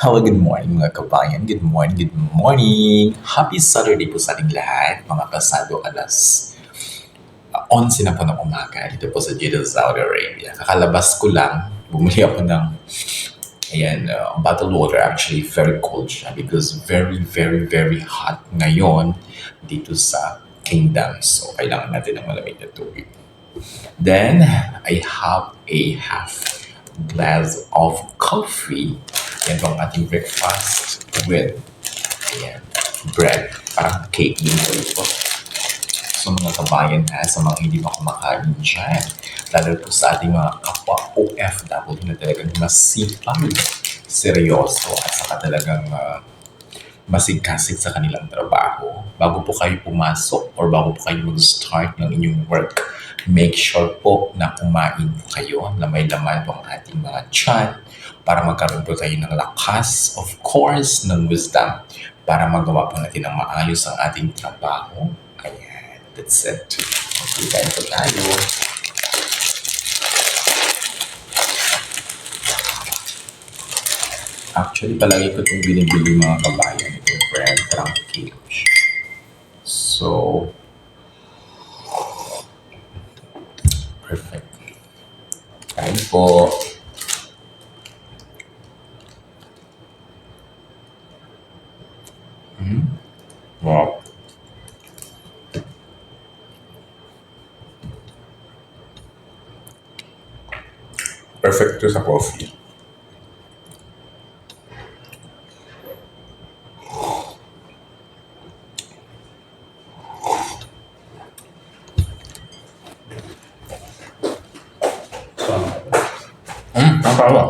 Hello, good morning mga kabayan. Good morning, good morning. Happy Saturday po sa ating lahat, mga kasado alas uh, 11 na po ng umaga dito po sa Jeddah, Saudi Arabia. Kakalabas ko lang, bumili ako ng ayan, uh, bottled water. Actually, very cold siya because very, very, very hot ngayon dito sa Kingdom. So, kailangan natin ng malamig na tubig. Then, I have a half glass of coffee. Yan po ang ating breakfast with ayan, bread. Parang cake din po ito. So mga kabayan ha, sa mga hindi pa kumakain dyan, lalo po sa ating mga kapwa OFW na talagang masipag, seryoso, at saka talagang uh, masigkasit sa kanilang trabaho. Bago po kayo pumasok or bago po kayo mag-start ng inyong work, make sure po na kumain po kayo na may laman po ang ating mga tiyan para magkaroon po tayo ng lakas, of course, ng wisdom para magawa po natin ng maayos ang ating trabaho. Ayan, that's it. Okay, po tayo. Actually, palagi ko itong binibili mga kabayan. Itong brand, parang. So, perfetto. Dai un po' mm. wow perfetto sapore sa coffee. Hmm, ang tawa.